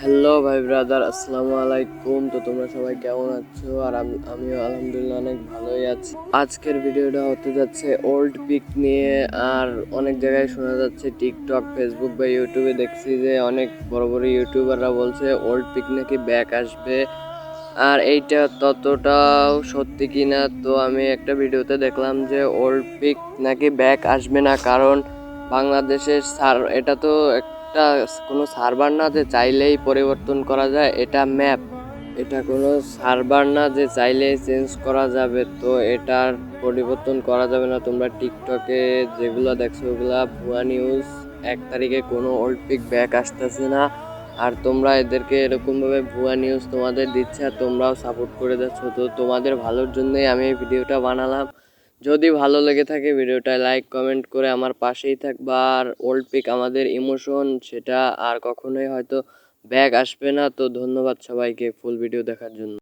Hello ভাই brother আসসালামু আলাইকুম। তো তোমরা সবাই কেমন আছো? আর আমি, আমিও আলহামদুলিল্লাহ অনেক ভালোই আছি। আজকের ভিডিওটা হতে যাচ্ছে ওল্ড পিক নিয়ে। আর অনেক জায়গায় শোনা যাচ্ছে টিকটক ফেসবুক বা ইউটিউবে দেখছি যে অনেক বড় বড় ইউটিউবাররা বলছে ওল্ড পিক নাকি ব্যাক আসবে। আর এইটা ততটাও সত্যি কিনা, তো আমি একটা ভিডিওতে দেখলাম যে ওল্ড পিক নাকি ব্যাক আসবে না। কারণ বাংলাদেশের সার, এটা তো একটা কোনো সার্ভার না যে চাইলেই পরিবর্তন করা যায়, এটা ম্যাপ এটা কোনো সার্ভার না যে চাইলেই চেঞ্জ করা যাবে, তো এটার পরিবর্তন করা যাবে না। তোমরা টিকটকে যেগুলো দেখছ, ওগুলা ভুয়া নিউজ এক তারিখে কোনো ওল্ড পিক ব্যাক আসতেছে না। আর তোমরা এদেরকে এরকমভাবে ভুয়া নিউজ তোমাদের দিচ্ছে, আর তোমরাও সাপোর্ট করে যাচ্ছ তো তোমাদের ভালোর জন্যই আমি এই ভিডিওটা বানালাম। যদি ভালো লেগে থাকে ভিডিওটা লাইক কমেন্ট করে আমার পাশেই থাকবা। আর ওল্ড পিক আমাদের ইমোশন সেটা আর কখনোই হয়তো ব্যাগ আসবে না। তো ধন্যবাদ সবাইকে ফুল ভিডিও দেখার জন্য।